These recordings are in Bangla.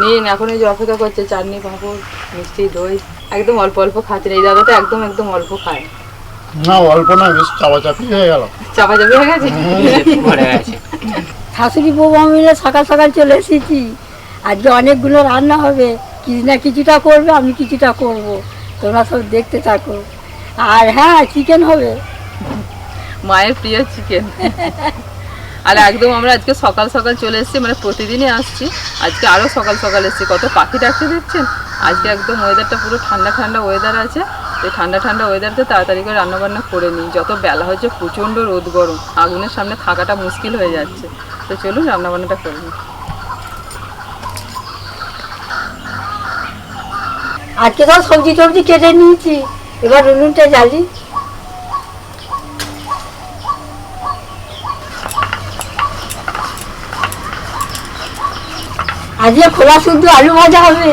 নিন এখন এই যে অপেক্ষা করছে চাটনি পাঁপড় মিষ্টি দই একদম অল্প অল্প খাচ্ছেন এই দাদা তো একদম একদম অল্প খায়। না অল্প না বেশ চাপাচাপি হয়ে গেল। চাপাচাপি হয়ে গেছে? শাশুড়ি বৌমা মিলে সকাল সকাল চলে এসেছি। আজকে অনেকগুলো রান্না হবে। কিছু না কিছুটা করবে আমি কিছুটা করব। তোমরা সব দেখতে থাকো। আর হ্যাঁ চিকেন হবে। মায়ের প্রিয় চিকেন আর একদম আমরা আজকে সকাল সকাল চলে এসেছি মানে প্রতিদিনই আসছি। আজকে আরও সকাল সকাল এসেছি। কত পাখি ডাকতে দেখছেন? আজকে একদম ওয়েদারটা পুরো ঠান্ডা ঠান্ডা ওয়েদার আছে। এই ঠান্ডা ঠান্ডা ওয়েদারতে তাড়াতাড়ি করে রান্নাবান্না করে নিই। যত বেলা হচ্ছে প্রচণ্ড রোদ গরম। আগুনের সামনে থাকাটা মুশকিল হয়ে যাচ্ছে। তো চলুন রান্নাবান্নাটা করে নিই। আজকে তো সবজি টবজি কেটে নিয়েছি। এবার উনুনটা জ্বালি। আজকে খোলা শুদ্ধ আলু ভাজা হবে।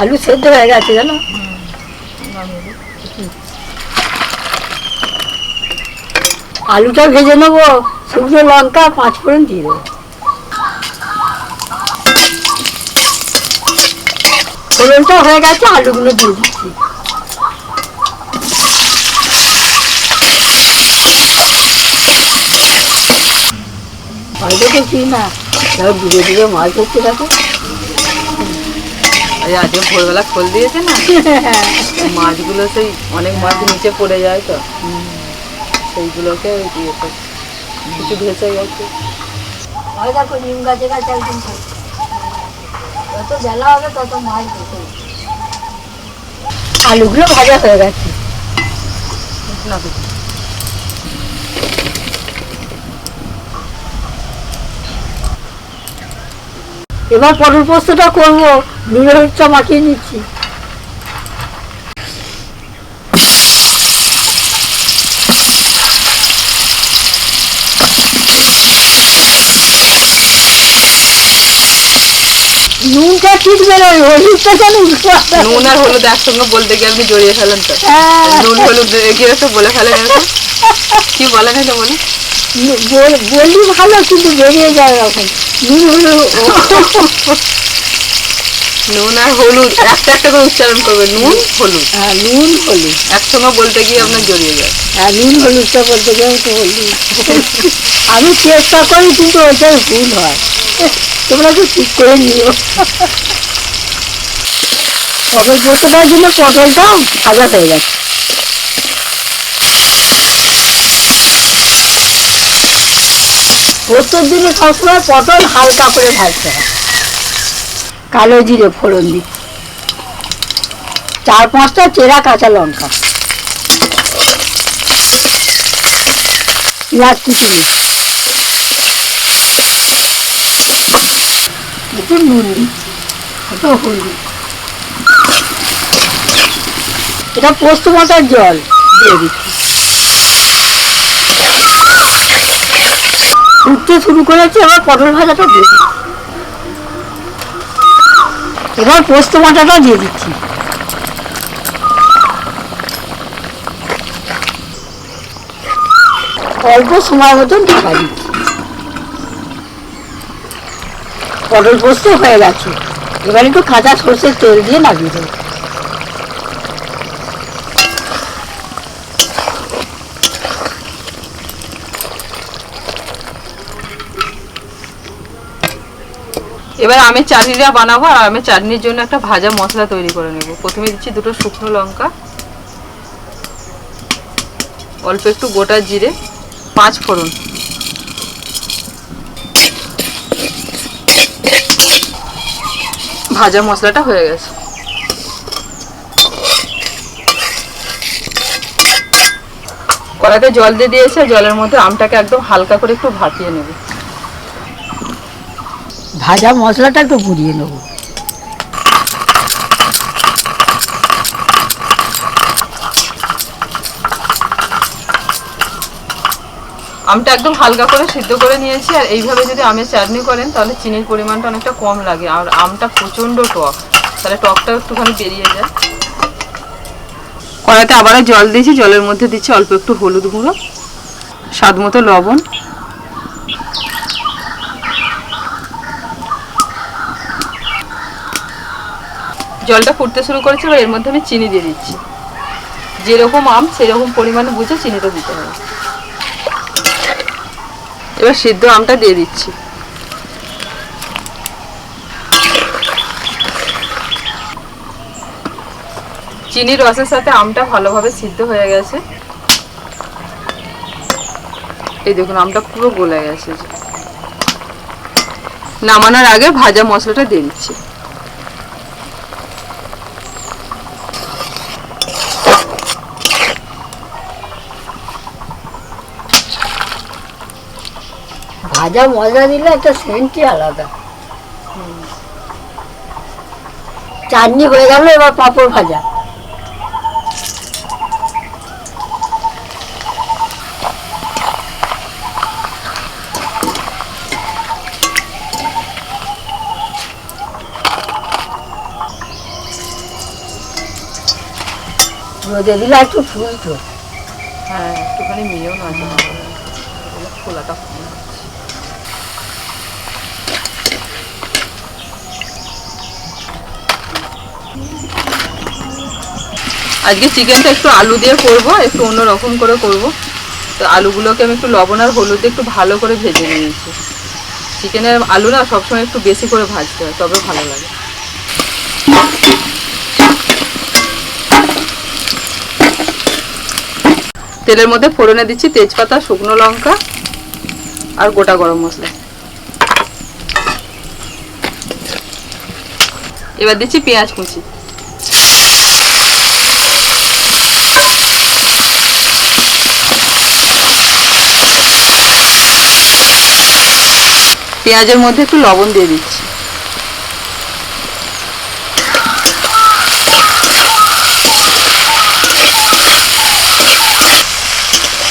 আলু সেদ্ধ হয়ে গেছে জানো? আলুটা ভেজে নেব। শুকনো লঙ্কা পাঁচ ফোড়ন দিয়ে দেবো। ফোড়নটা হয়ে গেছে আলুগুলো দিয়ে দিচ্ছি। হয়তো দেখছি না? তাও দূরে দূরে মাছ ধরতে এই আজকে ভোরবেলা খোল দিয়েছে না? মাছগুলো সেই অনেক মাছ নিচে পড়ে যায় তো। সেইগুলোকে করছে। কিছু ভেসে গেছে ওই দেখো নিম গাছে গাছে একদিন যত বেলা হবে তত মাছ হবে। আলুগুলো ভাজা হয়ে গেছে। এবার পটল পোস্তটা করব। নুন হলুদটা মাখিয়ে নিচ্ছি। ঠিক বেরোয় হলুদটা কেন নুন আর হলুদ একসঙ্গে বলতে গিয়ে আপনি জড়িয়ে ফেলেন তো। হ্যাঁ, নুন হলুদ গিয়ে তো বলে ফেলেন এরকম? কি বলেন? এটা ভালো কিন্তু বেরিয়ে যায় এরকম নুন হলুদ নুন আর হলুদ একটা একটা করে উচ্চারণ করবে নুন হলুদ। হ্যাঁ নুন হলুদ। একসঙ্গে বলতে গিয়ে আপনার জড়িয়ে যায়। হ্যাঁ নুন হলুদটা বলতে গিয়ে তো হলুদ। আমি চেষ্টা করি কিন্তু ওইটাই ভুল হয়। তোমরা তো ঠিক করে নিও। পটল পোস্তটার জন্য পটলটা ভাজা হয়ে গেছে। পোস্তর দিনে সবসময় পটল হালকা করে ভাজতে হয়। কালো জিরে ফোড়ন দিচ্ছি চার পাঁচটা চেরা কাঁচা লঙ্কা। পেঁয়াজ কুচি। একটু নুন দিচ্ছি একটু হলুদ এটা পোস্ত মাথার জল। দিয়ে দিচ্ছি। উঠতে শুরু করেছি, এবার পটল ভাজাটা দিয়ে এবার পোস্ত মাথাটা দিয়ে দিচ্ছি। অল্প সময় মতন ঢাকা দিচ্ছি। পটল পোস্ত হয়ে গেছে। এবার একটু কাঁচা সর্ষের তেল দিয়ে নামিয়ে দেবো। এবার আমের চাটনিটা বানাবো আর আমের চাটনির জন্য একটা ভাজা মশলা তৈরি করে নেব। প্রথমে দিচ্ছি দুটো শুকনো লঙ্কা। অল্প একটু গোটা জিরে, পাঁচ ফোড়ন। ভাজা মশলাটা হয়ে গেছে। কড়াতে জল দিয়ে দিয়েছে, জলের মধ্যে আমটাকে একদম হালকা করে একটু ভাপিয়ে নেবে। ভাজা মশলাটা একটু গুঁড়িয়ে নেব। আমটা একদম হালকা করে সিদ্ধ করে নিয়েছি আর এইভাবে যদি আমের চাটনি করেন তাহলে চিনির পরিমাণটা অনেকটা কম লাগে আর আমটা প্রচণ্ড টক তাহলে টকটা একটুখানি বেরিয়ে যায়। কড়াইতে আবারও জল দিয়েছি জলের মধ্যে দিচ্ছি অল্প একটু হলুদ গুঁড়ো স্বাদ মতো লবণ জলটা ফুটতে শুরু করেছে এবার এর মধ্যে আমি চিনি দিয়ে দিচ্ছি। যেরকম আম, সেরকম পরিমাণে বুঝে চিনিটা দিতে হবে। এবার সিদ্ধ আমটা দিয়ে দিচ্ছি। চিনির রসের সাথে আমটা ভালোভাবে সিদ্ধ হয়ে গেছে। এই দেখুন, আমটা পুরো গলে গেছে। নামানোর আগে ভাজা মশলাটা দিয়ে দিচ্ছি। ভাজা মজা দিলে একটা সেন্টই আলাদা। চাটনি হয়ে গেল এবার পাঁপড় ভাজা। রোদে দিলে একটু ফুলতো। হ্যাঁ একটুখানি মিলেও না খোলাটা আজকে চিকেনটা একটু আলু দিয়ে করব, একটু অন্য রকম করে করব। তো আলুগুলোকে আমি একটু লবণ আর হলুদ একটু ভালো করে ভেজে নিয়েছি। চিকেনের আলু না সবসময় একটু বেশি করে ভাজতে হয়, তবে ভালো লাগে। তেলের মধ্যে ফোড়নে দিচ্ছি তেজপাতা, শুকনো লঙ্কা আর গোটা গরম মশলা। এবার দিচ্ছি পেঁয়াজ কুচি। পেঁয়াজের মধ্যে একটু লবণ দিয়ে দিচ্ছি।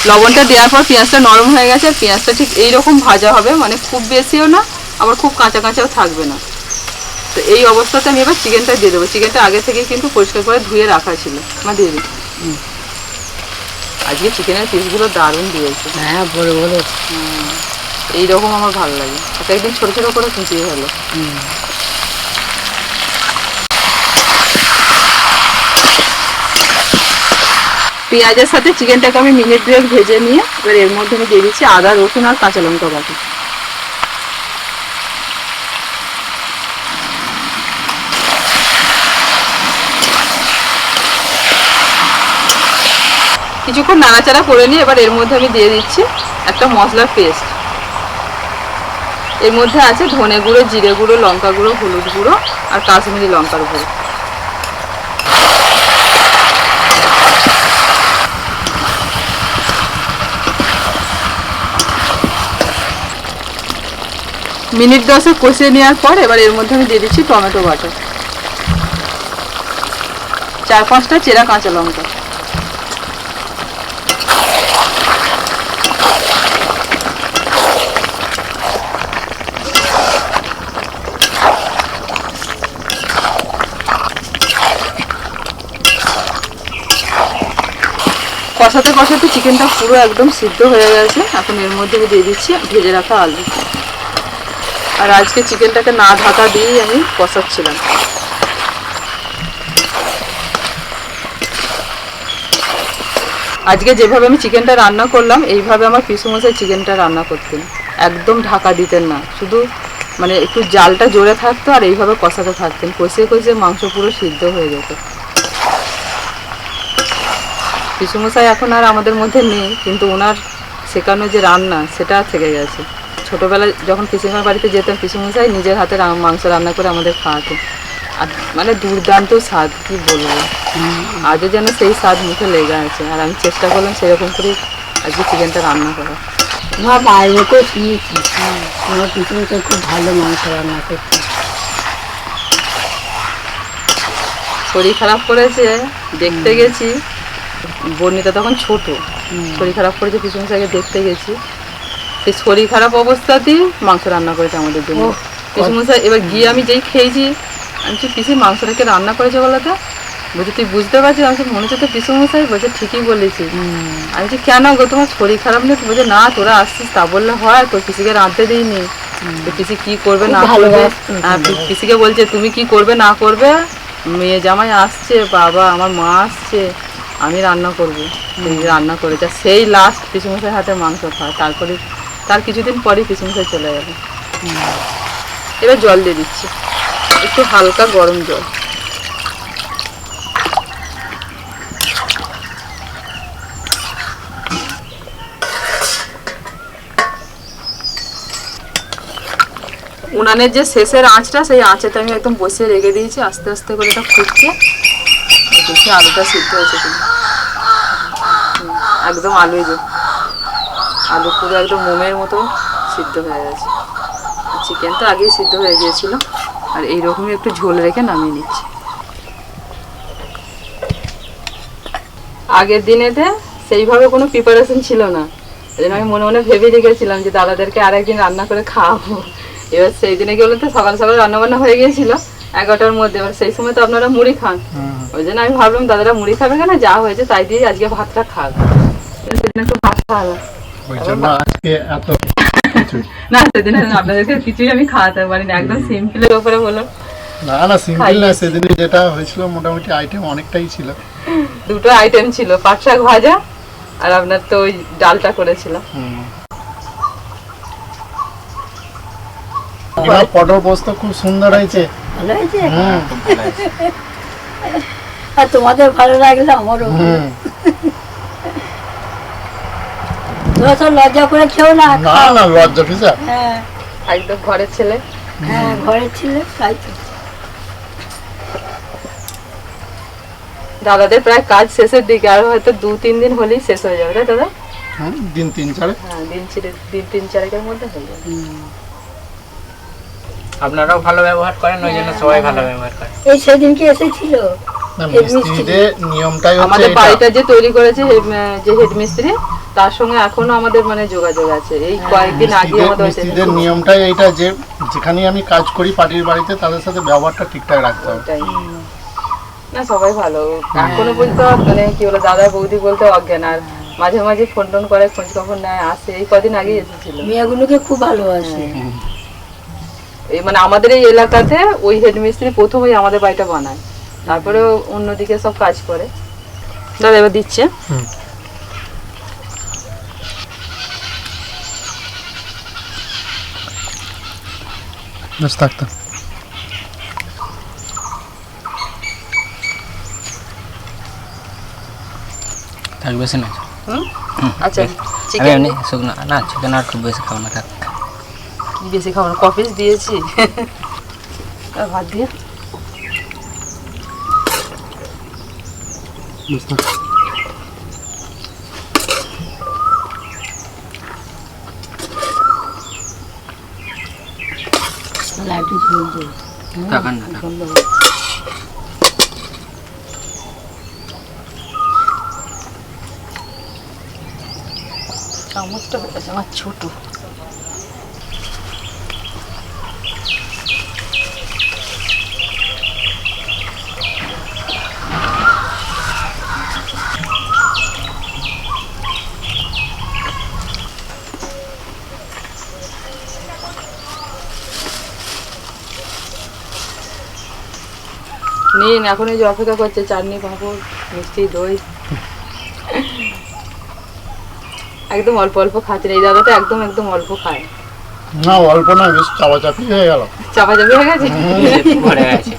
লবণটা দেওয়ার পর পেঁয়াজটা নরম হয়ে গেছে আর পেঁয়াজটা ঠিক এইরকম ভাজা হবে মানে খুব বেশিও না আবার খুব কাঁচা কাঁচাও থাকবে না। তো এই অবস্থাতে আমি এবার চিকেনটা দিয়ে দেবো। চিকেনটা আগে থেকে কিন্তু পরিষ্কার করে ধুয়ে রাখা ছিল। আমার দিয়ে দিই। আজকে চিকেনের পিসগুলো দারুণ দিয়েছে। হ্যাঁ বড় বড় এইরকম আমার ভালো লাগে। একটা একদিন ছোটো ছোটো করে কুচিয়ে হলো পেঁয়াজের সাথে চিকেনটাকে আমি মিনিট দুয়েক ভেজে নিয়ে, এবার এর মধ্যে আমি দিয়ে দিচ্ছি আদা, রসুন আর কাঁচা লঙ্কা বাটি। কিছুক্ষণ নাড়াচাড়া করে নিয়ে এবার এর মধ্যে আমি দিয়ে দিচ্ছি একটা মশলার পেস্ট। এর মধ্যে আছে ধনে গুঁড়ো, জিরে গুঁড়ো, লঙ্কা গুঁড়ো, হলুদ গুঁড়ো আর কাশ্মীরি লঙ্কার গুঁড়ো। মিনিট দশে কষিয়ে নেওয়ার পর এবার এর মধ্যে আমি দিয়ে দিচ্ছি টমেটো বাটা চার পাঁচটা চেরা কাঁচা লঙ্কা। কষাতে কষাতে চিকেনটা পুরো একদম সিদ্ধ হয়ে গেছে। এখন এর মধ্যে আমি দিয়ে দিচ্ছি, ভেজে রাখা আলু। আর আজকে চিকেনটাকে না ঢাকা দিয়েই আমি কষাচ্ছিলাম। আজকে যেভাবে আমি চিকেনটা রান্না করলাম, এইভাবে আমার পিসুমশাই চিকেনটা রান্না করতেন। একদম ঢাকা দিতেন না। শুধু মানে একটু জালটা জোরে থাকতো আর এইভাবে কষাতে থাকতেন। কষিয়ে কষিয়ে মাংস পুরো সিদ্ধ হয়ে যেত। পিসুমশাই এখন আর আমাদের মধ্যে নেই কিন্তু ওনার শেখানো যে রান্না সেটা থেকে গেছে। ছোটোবেলায় যখন পিসিমার বাড়িতে যেতাম পিসুমশাই নিজের হাতে মাংস রান্না করে আমাদের খাওয়াতো আর মানে দুর্দান্ত স্বাদ কী বলব? আজও যেন সেই স্বাদ মুখে লেগে আছে। আর আমি চেষ্টা করলাম সেরকম করে আজকে চিকেনটা রান্না করা মা বাইরেকেও শুনেছি। আমার তো খুব ভালো মাংস রান্না শরীর খারাপ করেছে দেখতে গেছি। বর্ণিতা তখন ছোট। শরীর খারাপ করেছে পিছন সাইকে দেখতে গেছি। সেই শরীর খারাপ অবস্থাতেই মাংস রান্না করেছে আমাদের জন্য। ওহ, পিসমশাই এবার গিয়ে আমি যেই খেয়েছি আমি পিসি মাংসটাকে রান্না করেছে বলতো বলছি তুই বুঝতে পারছিস? আমি মনে হচ্ছে তো পিসমশাই বলছে ঠিকই বলেছি আমি বলছি কেন গো তোমার শরীর খারাপ নেই? বলছে না তোরা আসছিস তা বললে হয় তোর পিসিকে রাঁধতে দিইনি। পিসি কি করবে না করবে? হ্যাঁ, পিসিকে বলছে তুমি কি করবে না করবে? মেয়ে জামাই আসছে বাবা আমার মা আসছে। আমি রান্না করব। রান্না করে আর সেই লাস্ট পিসমশাই হাতে মাংস খায় তারপরে তার কিছুদিন পরেই পিসমশাই চলে যাবে। এবার জল দিয়ে দিচ্ছি। একটু হালকা গরম জল। উনানের যে শেষের আঁচটা, সেই আঁচেতে আমি একদম বসিয়ে রেখে দিয়েছি। আস্তে আস্তে করে এটা ফুটছে। দেখি আলুটা সিদ্ধ হয়েছে কিনা। একদম আলুই যে, আলু পুরো একদম মোমের মতো সিদ্ধ হয়ে গেছে। চিকেন তো আগেই সিদ্ধ হয়ে গিয়েছিল। আর এইরকমই একটু ঝোল রেখে নামিয়ে নিচ্ছি। আগের দিনেতে সেইভাবে কোনো প্রিপারেশন ছিল না। এই জন্য আমি মনে মনে ভেবে রেখেছিলাম যে দাদাদেরকে আরেকদিন রান্না করে খাওয়াবো। এবার সেই দিনে কি বলতো, সকাল সকাল রান্না বান্না হয়ে গিয়েছিল। এগারোটার মধ্যে এবার সেই সময় তো আপনারা মুড়ি খান। ওই জন্য আমি ভাবলাম দাদারা মুড়ি খাবে কেন? যা হয়েছে তাই দিয়ে আজকে ভাতটা খাবে সেদিন একটু ভাত খাওয়ালাম না সেদিন আপনাদেরকে কিছুই আমি খাওয়াতে পারিনি একদম সিম্পলের উপরে বলো। না না সিম্পল না সেদিনে যেটা হয়েছিল মোটামুটি আইটেম অনেকটাই ছিল। দুটো আইটেম ছিল পাট শাক ভাজা আর আপনার তো ওই ডালটা করেছিলাম। এবার পটল পোস্ত খুব সুন্দর হয়েছে। ভালো হয়েছে? আর তোমাদের ভালো লাগলে আমারও। তোরা সব লজ্জা করে খেও না না না লজ্জা ফিসা হ্যাঁ। একদম ঘরের ছেলে। হ্যাঁ ঘরে ছিল তাই তো। দাদাদের প্রায় কাজ শেষের দিকে আর হয়তো দু তিন দিন হলেই শেষ হয়ে যাবে তাই দাদা? দিন তিন চারে। হ্যাঁ দিন ছিঁড়ে দিন তিন চারেকের মধ্যে হয়ে যাবে। আপনারাও ভালো ব্যবহার করেন ওই জন্য সবাই ভালো ব্যবহার করে এই সেদিনকে এসেছিল? মিস্ত্রিদের নিয়মটাই হচ্ছে আমাদের বাড়িটা যে তৈরি করেছে যে হেড মিস্ত্রি তার সঙ্গে এখনও আমাদের মানে যোগাযোগ আছে। এই কয়েকদিন আগে আমাদের মিস্ত্রিদের নিয়মটাই এইটা যে যেখানে আমি কাজ করি পার্টির বাড়িতে তাদের সাথে ব্যবহারটা ঠিকঠাক রাখতে হবে। না সবাই ভালো। এখনও পর্যন্ত মানে কি বলে দাদা বৌদি বলতে অজ্ঞান। আর মাঝে মাঝে ফোন টোন করে খোঁজ খবর নেয় আসে। এই কদিন আগেই এসেছিল। মেয়েগুলোকে খুব ভালোবাসে। এই মানে আমাদের এই এলাকাতে ওই হেড মিস্ত্রি প্রথম ওই আমাদের বাড়িটা বানায়। তারপরে অন্যদিকে সব কাজ করে। দাদা এবার দিচ্ছে। বেশ থাকতাম থাক। বেশি না আচ্ছা চিকেন না চিকেন আর খুব বেশি খাব না থাক। কি বেশি খাব না কপিস দিয়েছি ভাত দিয়ে? না থাক। চামচটা হয়ে গেছে আমার ছোট। নিন এখন এই যে অপেক্ষা করছে চাটনি পাঁপড় মিষ্টি দই। একদম অল্প অল্প খাচ্ছেন এই দাদা তো একদম একদম অল্প খায়। না অল্প না বেশ চাপাচাপি হয়ে গেল। চাপাচাপি হয়ে গেছে? ভরে গেছে।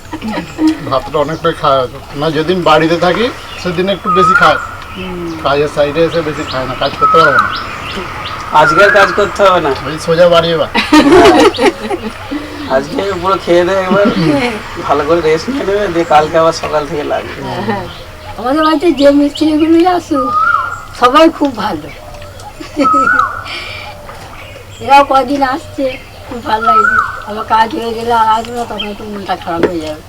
ভাতটা অনেকটাই খাওয়া না যেদিন বাড়িতে থাকি সেদিন একটু বেশি খায়। কাজের সাইডে এসে বেশি খায় না কাজ করতে পারব না। আজকের কাজ করতে হবে না। ওই সোজা বাড়ি এবার। আজকে পুরো খেয়ে দেয় একবার ভালো করে রেস্ট নিয়ে নেবে, দিয়ে কালকে আবার সকাল থেকে লাগবে। আমাদের বাড়িতে যে মিস্ত্রিগুলি আসুক, সবাই খুব ভালো। এরাও কদিন আসছে, খুব ভালো লাগছে। আমার কাজ হয়ে গেলে আর আসবে না, তখন একটু মনটা খারাপ হয়ে যাবে।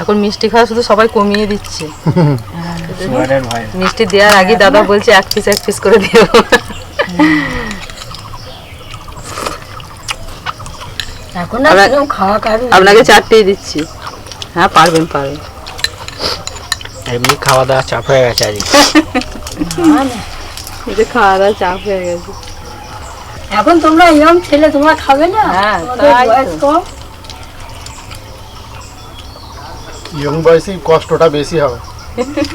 এখন মিষ্টি খাওয়া শুধু সবাই কমিয়ে দিচ্ছে। মিষ্টি দেওয়ার আগে দাদা বলছে এক পিস এক পিস করে দিও এখন খাওয়া কারু আপনাকে চারটেই দিচ্ছি। হ্যাঁ পারবেন পারবেন। এমনি খাওয়া দাওয়া চাপ হয়ে গেছে আজকে। খাওয়া দাওয়া চাপ হয়ে গেছে। এখন তোমরা ইয়ং ছেলে তোমরা খাবে না? হ্যাঁ, তোমাদের তাই তো। বয়স কম ইয়ং বয়সে কষ্টটা বেশি হবে।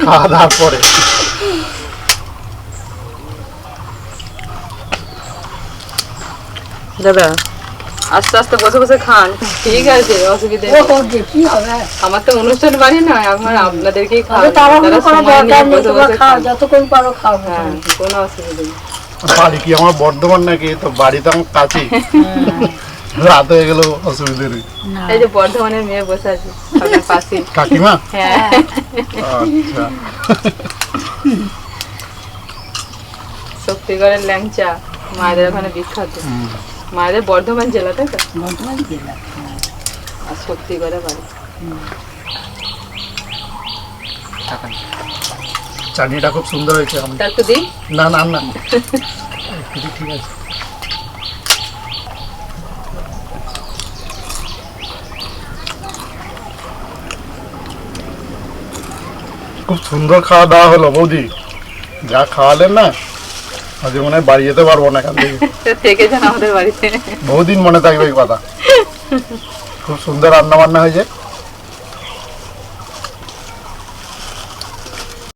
খাওয়া দাওয়ার পরে। দাদা আস্তে আস্তে বসে বসে খান। ঠিক আছে অসুবিধা কি হবে? আমার তো অনুষ্ঠান বাড়ি নয় আমার আপনাদেরকেই খাওয়া তাড়াহুড়ো করার দরকার নেই তোমরা খাও যতক্ষণ পারো খাও হ্যাঁ কোনো অসুবিধা নেই। বাড়ি কি আমার বর্ধমান নাকি? তো বাড়িতে আমার কাছেই। রাত হয়ে গেলেও অসুবিধে নেই। এই যে বর্ধমানের মেয়ে বসে আছে। আপনার পাশে কাকিমা হ্যাঁ আচ্ছা শক্তিগড়ের ল্যাংচা মায়েদের ওখানে বিখ্যাত মায়েদের বর্ধমান জেলা তাই তো বর্তমান জেলা আর শক্তিগড়ে বাড়ি চাটনিটা খুব সুন্দর হয়েছে না না না ঠিক আছে খুব সুন্দর খাওয়া দাওয়া হলো বৌদি। যা খাওয়ালেন না আজ মনে হয় বাড়ি যেতে পারব না এখান থেকে। থেকে যান আমাদের বাড়িতে। বহুদিন মনে থাকবে এই কথা। খুব সুন্দর রান্না বান্না হয়েছে।